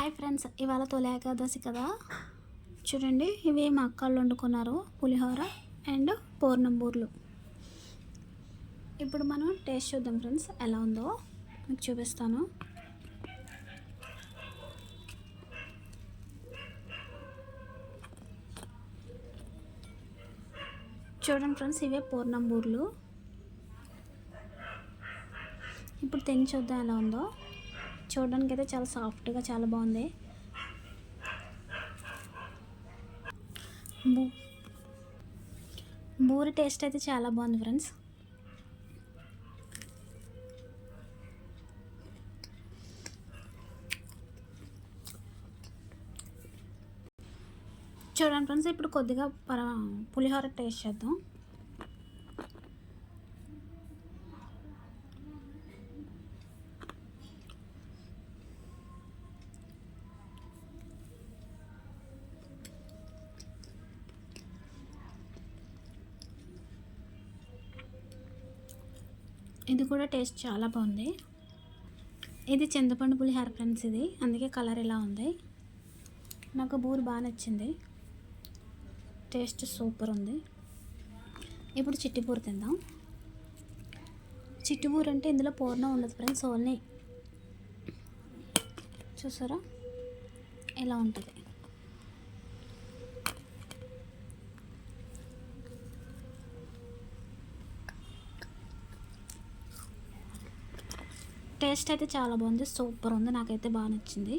Hi friends ఇవాళ తొలి ఏకాదశి కదా? చూడండి ఇవి మా అక్కళ్ళు వండుకున్నారు పులిహోర అండ్ పూర్ణంబూర్లు. ఇప్పుడు మనం టేస్ట్ చూద్దాం ఫ్రెండ్స్ ఎలా ఉందో మీకు చూపిస్తాను. చూడండి ఫ్రెండ్స్ ఇవే పూర్ణంబూర్లు. ఇప్పుడు తిని చూద్దాం ఎలా ఉందో. చూడడానికి అయితే చాలా సాఫ్ట్గా చాలా బాగుంది. బూ బూరి టేస్ట్ అయితే చాలా బాగుంది ఫ్రెండ్స్. చూడండి ఫ్రెండ్స్ ఇప్పుడు కొద్దిగా పులిహోర టేస్ట్ చేద్దాం. ఇది కూడా టేస్ట్ చాలా బాగుంది. ఇది చింతపండు పులిహార ఫ్రెండ్స్ ఇది. అందుకే కలర్ ఇలా ఉంది. నాకు బూరు బాగా నచ్చింది. టేస్ట్ సూపర్ ఉంది. ఇప్పుడు చిట్టిపూర తిందాం. చిట్టిపూర అంటే ఇందులో పూర్ణం ఉండదు ఫ్రెండ్స్ ఓన్లీ. చూసారా? ఇలా ఉంటుంది. టేస్ట్ అయితే చాలా బాగుంది. సూపర్ ఉంది. నాకైతే బాగా నచ్చింది.